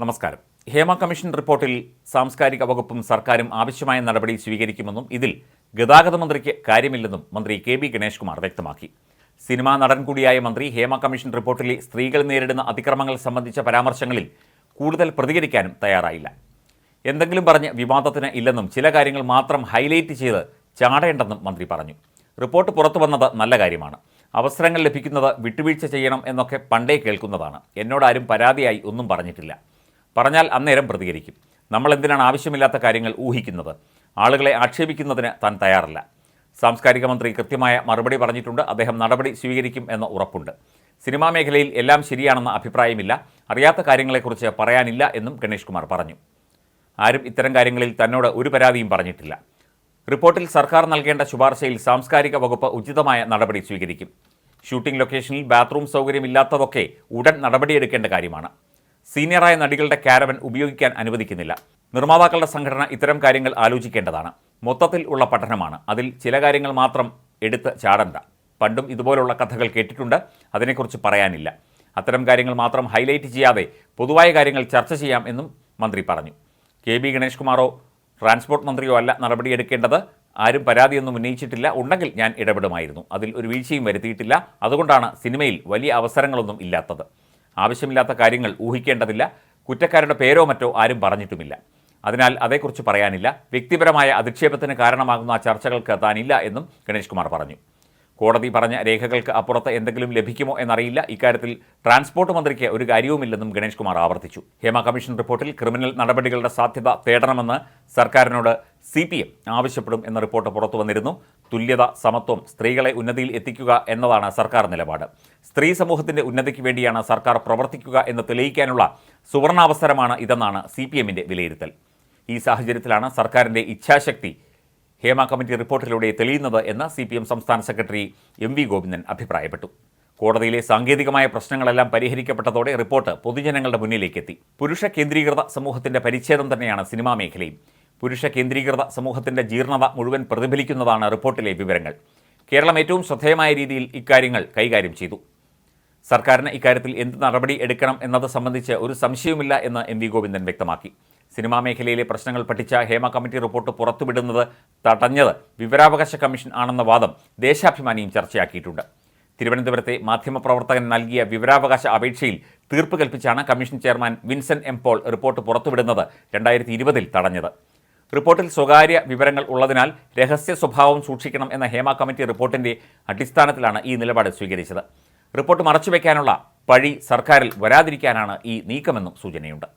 നമസ്കാരം. ഹേമ കമ്മീഷൻ റിപ്പോർട്ടിൽ സാംസ്കാരിക വകുപ്പും സർക്കാരും ആവശ്യമായ നടപടി സ്വീകരിക്കുമെന്നും ഇതിൽ ഗതാഗത മന്ത്രിക്ക് കാര്യമില്ലെന്നും മന്ത്രി കെ ബി ഗണേഷ് കുമാർ വ്യക്തമാക്കി. സിനിമാ നടൻ കൂടിയായ മന്ത്രി ഹേമ കമ്മീഷൻ റിപ്പോർട്ടിലെ സ്ത്രീകൾ നേരിടുന്ന അതിക്രമങ്ങൾ സംബന്ധിച്ച പരാമർശങ്ങളിൽ കൂടുതൽ പ്രതികരിക്കാനും തയ്യാറായില്ല. എന്തെങ്കിലും പറഞ്ഞ് വിവാദത്തിന് ഇല്ലെന്നും ചില കാര്യങ്ങൾ മാത്രം ഹൈലൈറ്റ് ചെയ്ത് ചാടേണ്ടെന്നും മന്ത്രി പറഞ്ഞു. റിപ്പോർട്ട് പുറത്തു വന്നത് നല്ല കാര്യമാണ്. അവസരങ്ങൾ ലഭിക്കുന്നത് വിട്ടുവീഴ്ച ചെയ്യണം എന്നൊക്കെ പണ്ടേ കേൾക്കുന്നതാണ്. എന്നോടാരും പരാതിയായി ഒന്നും പറഞ്ഞിട്ടില്ല. പറഞ്ഞാൽ അന്നേരം പ്രതികരിക്കും. നമ്മൾ എന്തിനാണ് ആവശ്യമില്ലാത്ത കാര്യങ്ങൾ ഊഹിക്കുന്നത്? ആളുകളെ ആക്ഷേപിക്കുന്നതിന് താൻ തയ്യാറല്ല. സാംസ്കാരിക മന്ത്രി കൃത്യമായ മറുപടി പറഞ്ഞിട്ടുണ്ട്. അദ്ദേഹം നടപടി സ്വീകരിക്കും എന്ന ഉറപ്പുണ്ട്. സിനിമാ മേഖലയിൽ എല്ലാം ശരിയാണെന്ന അഭിപ്രായമില്ല. അറിയാത്ത കാര്യങ്ങളെക്കുറിച്ച് പറയാനില്ല എന്നും ഗണേഷ് കുമാർ പറഞ്ഞു. ആരും ഇത്തരം കാര്യങ്ങളിൽ തന്നോട് ഒരു പരാതിയും പറഞ്ഞിട്ടില്ല. റിപ്പോർട്ടിൽ സർക്കാർ നൽകേണ്ട ശുപാർശയിൽ സാംസ്കാരിക വകുപ്പ് ഉചിതമായ നടപടി സ്വീകരിക്കും. ഷൂട്ടിംഗ് ലൊക്കേഷനിൽ ബാത്റൂം സൗകര്യമില്ലാത്തതൊക്കെ ഉടൻ നടപടിയെടുക്കേണ്ട കാര്യമാണ്. സീനിയറായ നടികളുടെ കാരവൻ ഉപയോഗിക്കാൻ അനുവദിക്കുന്നില്ല. നിർമ്മാതാക്കളുടെ സംഘടന ഇത്തരം കാര്യങ്ങൾ ആലോചിക്കേണ്ടതാണ്. മൊത്തത്തിൽ ഉള്ള പഠനമാണ്. അതിൽ ചില കാര്യങ്ങൾ മാത്രം എടുത്ത് ചാടണ്ട. പണ്ടും ഇതുപോലുള്ള കഥകൾ കേട്ടിട്ടുണ്ട്. അതിനെക്കുറിച്ച് പറയാനില്ല. അത്തരം കാര്യങ്ങൾ മാത്രം ഹൈലൈറ്റ് ചെയ്യാതെ പൊതുവായ കാര്യങ്ങൾ ചർച്ച ചെയ്യാം എന്നും മന്ത്രി പറഞ്ഞു. കെ ബി ഗണേഷ് കുമാറോ ട്രാൻസ്പോർട്ട് മന്ത്രിയോ അല്ല നടപടിയെടുക്കേണ്ടത്. ആരും പരാതിയൊന്നും ഉന്നയിച്ചിട്ടില്ല. ഉണ്ടെങ്കിൽ ഞാൻ ഇടപെടുമായിരുന്നു. അതിൽ ഒരു വീഴ്ചയും വരുത്തിയിട്ടില്ല. അതുകൊണ്ടാണ് സിനിമയിൽ വലിയ അവസരങ്ങളൊന്നും ഇല്ലാത്തത്. ആവശ്യമില്ലാത്ത കാര്യങ്ങൾ ഊഹിക്കേണ്ടതില്ല. കുറ്റക്കാരുടെ പേരോ മറ്റോ ആരും പറഞ്ഞിട്ടുമില്ല. അതിനാൽ അതേക്കുറിച്ച് പറയാനില്ല. വ്യക്തിപരമായ അധിക്ഷേപത്തിന് കാരണമാകുന്ന ചർച്ചകൾക്ക് താനില്ല എന്നും ഗണേഷ് കുമാർ പറഞ്ഞു. കോടതി പറഞ്ഞ രേഖകൾക്ക് അപ്പുറത്ത് എന്തെങ്കിലും ലഭിക്കുമോ എന്നറിയില്ല. ഇക്കാര്യത്തിൽ ട്രാൻസ്പോർട്ട് മന്ത്രിക്ക് ഒരു കാര്യവുമില്ലെന്നും ഗണേഷ് കുമാർ ആവർത്തിച്ചു. ഹേമ കമ്മീഷൻ റിപ്പോർട്ടിൽ ക്രിമിനൽ നടപടികളുടെ സാധ്യത തേടണമെന്ന് സർക്കാരിനോട് സി പി എം ആവശ്യപ്പെടും എന്ന റിപ്പോർട്ട് പുറത്തു വന്നിരുന്നു. തുല്യത സമത്വം സ്ത്രീകളെ ഉന്നതിയിൽ എത്തിക്കുക എന്നതാണ് സർക്കാർ നിലപാട്. സ്ത്രീ സമൂഹത്തിന്റെ ഉന്നതിക്ക് വേണ്ടിയാണ് സർക്കാർ പ്രവർത്തിക്കുക എന്ന് തെളിയിക്കാനുള്ള സുവർണാവസരമാണ് ഇതെന്നാണ് സി പി എമ്മിന്റെ വിലയിരുത്തൽ. ഈ സാഹചര്യത്തിലാണ് സർക്കാരിന്റെ ഇച്ഛാശക്തി ഹേമ കമ്മിറ്റി റിപ്പോർട്ടിലൂടെ തെളിയുന്നത് എന്ന് സി പി എം സംസ്ഥാന സെക്രട്ടറി എം വി ഗോവിന്ദൻ അഭിപ്രായപ്പെട്ടു. കോടതിയിലെ സാങ്കേതികമായ പ്രശ്നങ്ങളെല്ലാം പരിഹരിക്കപ്പെട്ടതോടെ റിപ്പോർട്ട് പൊതുജനങ്ങളുടെ മുന്നിലേക്കെത്തി. പുരുഷ കേന്ദ്രീകൃത സമൂഹത്തിന്റെ പരിച്ഛേദം തന്നെയാണ് സിനിമാ മേഖലയും. പുരുഷ കേന്ദ്രീകൃത സമൂഹത്തിന്റെ ജീർണത മുഴുവൻ പ്രതിഫലിക്കുന്നതാണ് റിപ്പോർട്ടിലെ വിവരങ്ങൾ. കേരളം ഏറ്റവും ശ്രദ്ധേയമായ രീതിയിൽ ഇക്കാര്യങ്ങൾ കൈകാര്യം ചെയ്തു. സർക്കാരിന് ഇക്കാര്യത്തിൽ എന്ത് നടപടി എടുക്കണം എന്നത് സംബന്ധിച്ച് ഒരു സംശയവുമില്ല എന്ന് എം വി ഗോവിന്ദൻ വ്യക്തമാക്കി. സിനിമാ മേഖലയിലെ പ്രശ്നങ്ങൾ പഠിച്ച ഹേമ കമ്മിറ്റി റിപ്പോർട്ട് പുറത്തുവിടുന്നത് തടഞ്ഞത് വിവരാവകാശ കമ്മീഷൻ ആണെന്ന വാദം ദേശാഭിമാനിയും ചർച്ചയാക്കിയിട്ടുണ്ട്. തിരുവനന്തപുരത്തെ മാധ്യമപ്രവർത്തകൻ നൽകിയ വിവരാവകാശ അപേക്ഷയിൽ തീർപ്പ് കൽപ്പിച്ചാണ് commission chairman Vincent M Paul report പുറത്തുവിടുന്നത് രണ്ടായിരത്തി ഇരുപതിൽ തടഞ്ഞത്. റിപ്പോർട്ടിൽ സ്വകാര്യ വിവരങ്ങൾ ഉള്ളതിനാൽ രഹസ്യ സ്വഭാവം സൂക്ഷിക്കണം എന്ന ഹേമ കമ്മിറ്റി റിപ്പോർട്ടിന്റെ അടിസ്ഥാനത്തിലാണ് ഈ നിലപാട് സ്വീകരിച്ചത്. റിപ്പോർട്ട് മറച്ചുവെക്കാനുള്ള പഴി സർക്കാരിൽ വരാതിരിക്കാനാണ് ഈ നീക്കമെന്നും സൂചനയുണ്ട്.